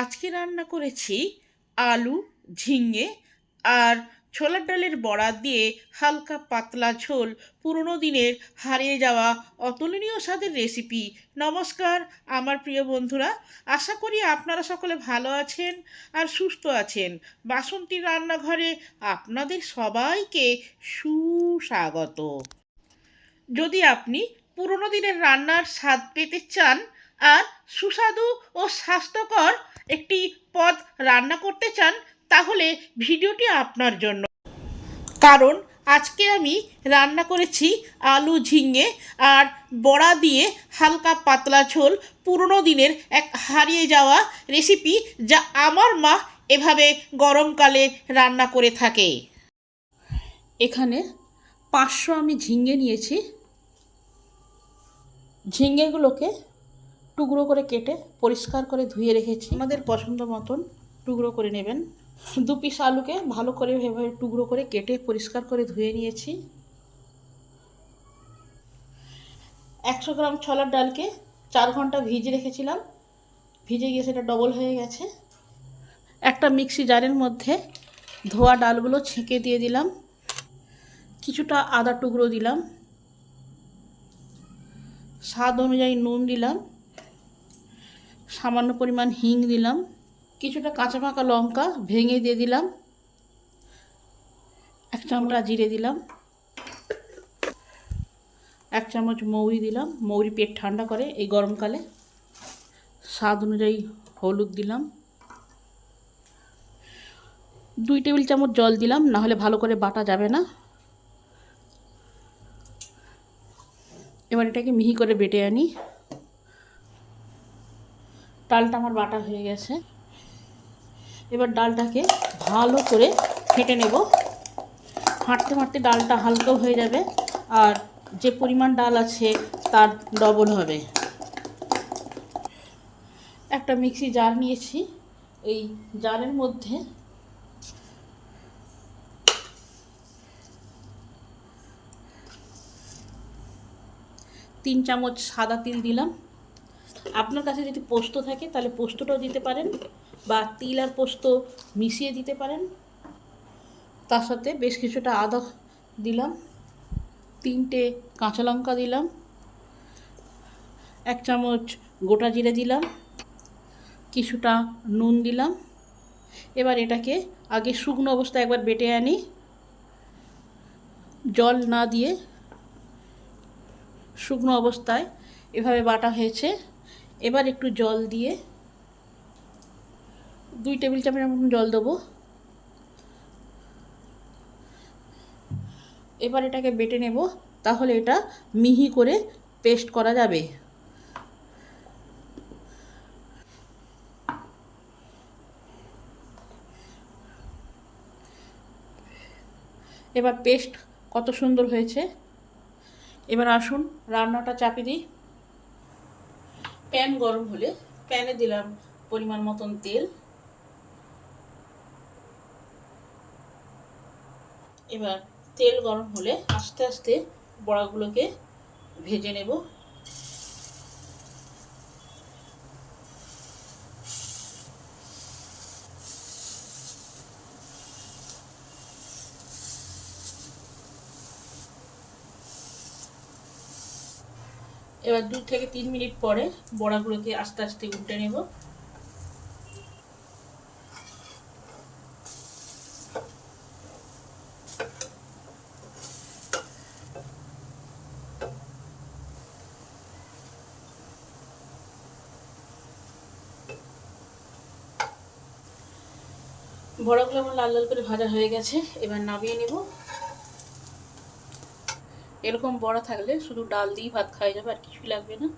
আজকে রান্না করেছি আলু, ঝিঙে আর ছোলার ডালের বড়া দিয়ে হালকা পাতলা ঝোল। পুরনো দিনের হারিয়ে যাওয়া অতুলনীয় স্বাদের রেসিপি। নমস্কার, আমার প্রিয় বন্ধুরা। আশা করি আপনারা সকলে ভালো আছেন আর সুস্থ আছেন। বাসন্তী রান্নাঘরে আপনাদের সবাইকে সুস্বাগত। যদি আপনি পুরনো দিনের রান্নার স্বাদ পেতে চান আর সুস্বাদু ও স্বাস্থ্যকর একটি পদ রান্না করতে চান, তাহলে ভিডিওটি আপনার জন্য। কারণ আজকে আমি রান্না করেছি আলু ঝিঙে আর বড়া দিয়ে হালকা পাতলা ঝোল, পুরনো দিনের এক হারিয়ে যাওয়া রেসিপি যা আমার মা এভাবে গরমকালে রান্না করে থাকে। এখানে পাঁচশো আমি ঝিঙে নিয়েছি। ঝিঙেগুলোকে টুকরো করে কেটে পরিষ্কার করে ধুয়ে রেখেছি। আমাদের পছন্দ মতন টুকরো করে নেবেন। দু পিস আলুকে ভালো করে এভাবে টুকরো করে কেটে পরিষ্কার করে ধুয়ে নিয়েছি। একশো গ্রাম ছোলার ডালকে চার ঘণ্টা ভিজে রেখেছিলাম। ভিজে গিয়ে সেটা ডবল হয়ে গেছে। একটা মিক্সি জারের মধ্যে ধোয়া ডালগুলো ছেঁকে দিয়ে দিলাম। কিছুটা আদা টুকরো দিলাম। স্বাদ অনুযায়ী নুন দিলাম। সামান্য পরিমাণ হিং দিলাম, কিছুটা কাঁচা পাকা লঙ্কা ভেঙে দিয়ে দিলাম, এক চামড়া জিরে দিলাম, এক চামচ মৌরি দিলাম, মৌরি পেট ঠান্ডা করে এই গরমকালে। স্বাদ অনুযায়ী হলুদ দিলাম, দুই টেবিল চামচ জল দিলাম, না হলে ভালো করে বাটা যাবে না। এবার এটাকে মিহি করে বেটে আনি। ডালটা আমার বাটা হয়ে গেছে। এবার ডালটাকে ভালো করে ফেটে নেব। হাঁটতে হাঁটতে ডালটা হালকা হয়ে যাবে আর যে পরিমাণ ডাল আছে তার ডবল হবে। একটা মিক্সি জার নিয়েছি। এই জারের মধ্যে তিন চামচ সাদা তিল দিলাম। আপনার কাছে যদি পোস্ত থাকে, তাহলে পোস্তটাও দিতে পারেন বা তিল আর পোস্ত মিশিয়ে দিতে পারেন। তার সাথে বেশ কিছুটা আদা দিলাম, তিনটে কাঁচা লঙ্কা দিলাম, এক চামচ গোটা জিরে দিলাম, কিছুটা নুন দিলাম। এবার এটাকে আগে শুকনো অবস্থায় একবার বেটে আনি। জল না দিয়ে শুকনো অবস্থায় এভাবে বাটা হয়েছে। এবার একটু জল দিয়ে দুই টেবিল চামচ মতন জল দেবো। এবার এটাকে বেটে নেব, তাহলে এটা মিহি করে পেস্ট করা যাবে। এবার পেস্ট কত সুন্দর হয়েছে। এবার আসুন, রান্নাটা চাপি দিই। প্যান গরম হলে প্যানে দিলাম পরিমাণ মতন তেল। এবার তেল গরম হলে আস্তে আস্তে বড়াগুলোকে ভেজে নেব। এবার দু থেকে তিন মিনিট পরে বড়াগুলোকে আস্তে আস্তে উল্টে নেব। বড়াগুলো আমার লাল লাল করে ভাজা হয়ে গেছে, এবার নামিয়ে নেব। এরকম বড়া থাকলে শুধু ডাল দিয়েই ভাত খাওয়া যাবে, আর কিছুই লাগবে না।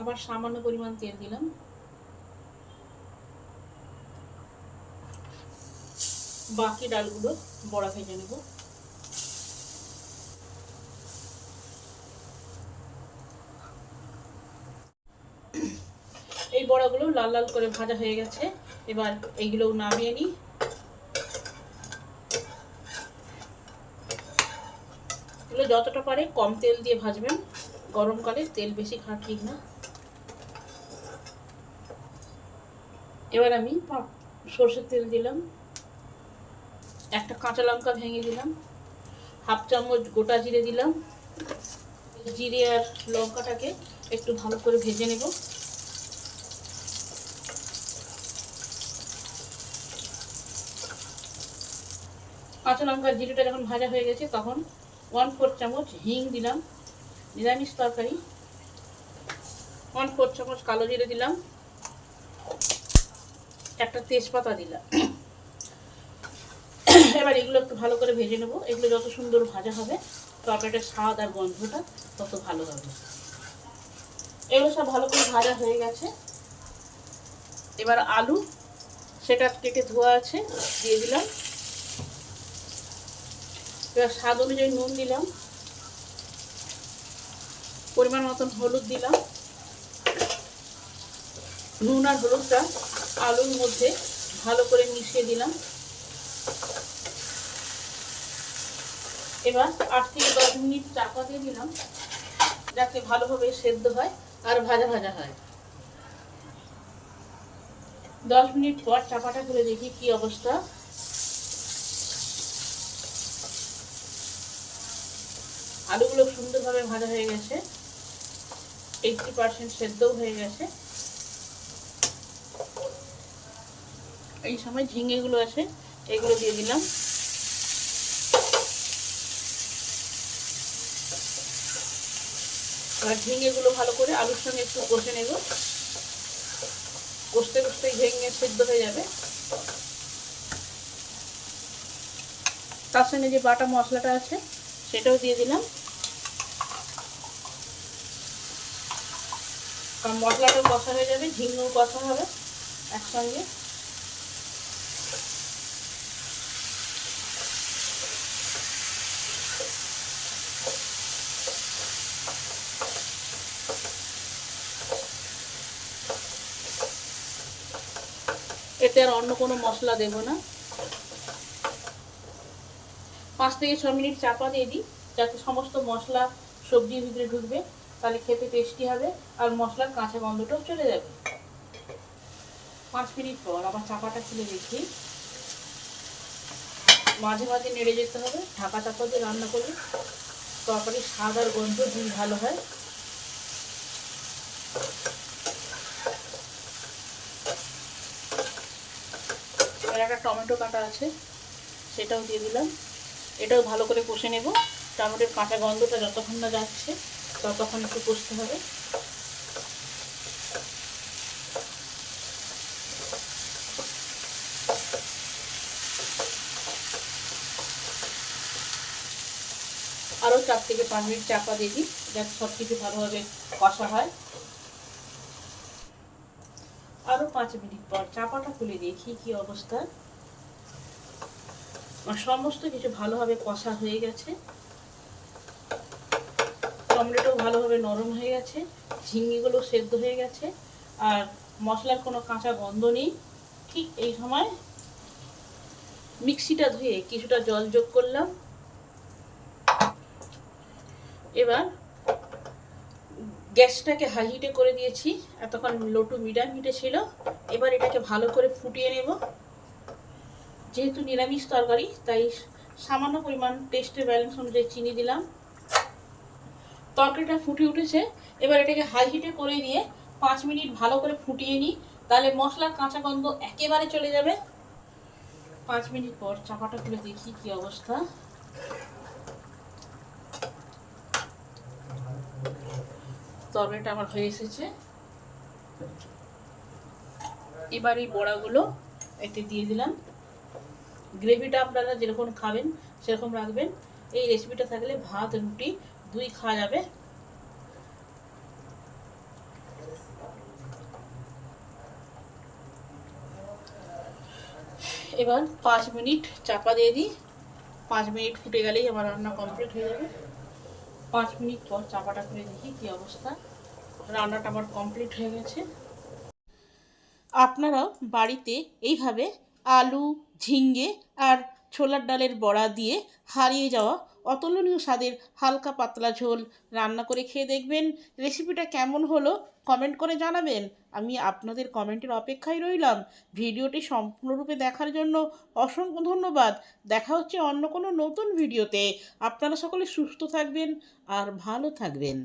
আবার সামান্য পরিমাণ তেল দিলাম। বাকি ডালগুলো বড়া ভেজে নেব। এই বড়াগুলো লাল লাল করে ভাজা হয়ে গেছে। এবার এইগুলো নামিয়ে নিই। এগুলো যতটা পারে কম তেল দিয়ে ভাজবেন। গরমকালে তেল বেশি খাওয়া ঠিক না। এবার আমি সর্ষের তেল দিলাম। একটা কাঁচা লঙ্কা ভেঙে দিলাম। হাফ চামচ গোটা জিরে দিলাম। জিরে আর লঙ্কাটাকে একটু ভালো করে ভেজে নেব। কাঁচা লঙ্কা জিরেটা যখন ভাজা হয়ে গেছে তখন ওয়ান ফোর চামচ হিং দিলাম, নিরামিষ তরকারি। ওয়ান ফোর চামচ কালো জিরে দিলাম। একটা তেজপাতা দিলাম। এবার এগুলো একটু ভালো করে ভেজে নেব। এগুলো যত সুন্দর ভাজা হবে তরকারিটার স্বাদ আর গন্ধটা তত ভালো হবে। এগুলো সব ভালো করে ভাজা হয়ে গেছে। এবার আলু, সেটা কেটে ধোয়া আছে, দিয়ে দিলাম। এবার স্বাদ অনুযায়ী নুন দিলাম। পরিমাণ মতন হলুদ দিলাম। নুন আর হলুদটা আলুর মধ্যে ভালো করে মিশিয়ে দিলাম। এবার আট থেকে দশ মিনিট চাপা দিয়ে দিলাম, যাতে ভালোভাবে সেদ্ধ হয় আর ভাজা ভাজা হয়। দশ মিনিট পর চাপাটা খুলে দেখি কি অবস্থা। আলুগুলো সুন্দরভাবে ভাজা হয়ে গেছে। এইটটি পার্সেন্ট সেদ্ধও হয়ে গেছে। এই সময় ঝিঙেগুলো আছে, এগুলো দিয়ে দিলাম। আর ঝিঙেগুলো ভালো করে আলুর সঙ্গে একটু কষে নেব। কষতে কষতে ঝিঙে সেদ্ধ হয়ে যাবে। তার সঙ্গে যে বাটা মশলাটা আছে সেটাও দিয়ে দিলাম। কারণ মশলাটাও কষা হয়ে যাবে, ঝিঙেও কষা হবে একসঙ্গে। এতে আর অন্য কোনো মশলা দেব না। পাঁচ থেকে ছ মিনিট চাপা দিয়ে দিই, যাতে সমস্ত মশলা সবজির ভিতরে ঢুকবে, তাহলে খেতে টেস্টি হবে আর মশলার কাঁচা গন্ধটাও চলে যাবে। পাঁচ মিনিট পর আবার চাপাটা খুলে দেখি মাঝে মাঝে নেড়ে যেতে হবে, ঢাকা চাপা দিয়ে রান্না করলে তরকারির স্বাদ আর গন্ধ দুই ভালো হয়। একটা টমেটো কাটা আছে, সেটাও দিয়ে দিলাম। এটাও ভালো করে কষে নেব। টমেটোর কাঁচা গন্ধটা যতক্ষণ না যাচ্ছে, ততক্ষণ একটু কষতে হবে। আরও চার থেকে পাঁচ মিনিট চাপা দিয়ে দিই, যাতে সব কিছু ভালোভাবে কষা হয়। আরও পাঁচ মিনিট পর চাপাটা খুলে দেখি কি অবস্থা? সমস্ত কিছু ভালোভাবে কষা হয়ে গেছে। টমেটো ভালোভাবে নরম হয়ে গেছে, ঝিঙ্গিগুলো সেদ্ধ হয়ে গেছে, আর মশলার কোনো কাঁচা গন্ধ নেই। ঠিক এই সময় মিক্সিটা ধুয়ে কিছুটা জল যোগ করলাম। এবার গ্যাসটাকে হাই হিটে করে দিয়েছি। এতক্ষণ লো টু মিডিয়াম হিটে ছিল। এবার এটাকে ভালো করে ফুটিয়ে নেব। যেহেতু নিরামিষ তরকারি, তাই সামান্য পরিমাণ টেস্টের ব্যালেন্স অনুযায়ী চিনি দিলাম। তরকারিটা ফুটে উঠেছে। এবার এটাকে হাই হিটে করে দিয়ে পাঁচ মিনিট ভালো করে ফুটিয়ে নিই। তাহলে মশলার কাঁচা গন্ধ একেবারে চলে যাবে। পাঁচ মিনিট পর চাপাটা খুলে দেখি কি অবস্থা। তরকারিটা আমার হয়ে এসেছে। এবার এই বড়াগুলো এতে দিয়ে দিলাম। গ্রেভিটা আপনারা যেরকম খাবেন, সেরকম রাখবেন। এই রেসিপিটা থাকলে ভাত, রুটি, দুই খাওয়া যাবে। এবার পাঁচ মিনিট চাপা দিয়ে দিই। পাঁচ মিনিট ফুটে গেলেই আমার রান্না কমপ্লিট হয়ে যাবে। পাঁচ মিনিট পর চাপাটা খুলে দেখি কী অবস্থা। রান্নাটা আমার কমপ্লিট হয়ে গেছে। আপনারাও বাড়িতে এইভাবে আলু ঝিঙ্গে আর ছোলার ডালের বড়া দিয়ে হারিয়ে যাওয়া অতুলনীয় স্বাদের হালকা পাতলা ঝোল রান্না করে খেয়ে দেখবেন। রেসিপিটা কেমন হলো কমেন্ট করে জানাবেন। আমি আপনাদের কমেন্টের অপেক্ষায় রইলাম। ভিডিওটি সম্পূর্ণরূপে দেখার জন্য অসংখ্য ধন্যবাদ। দেখা হচ্ছে অন্য কোনো নতুন ভিডিওতে। আপনারা সকলে সুস্থ থাকবেন আর ভালো থাকবেন।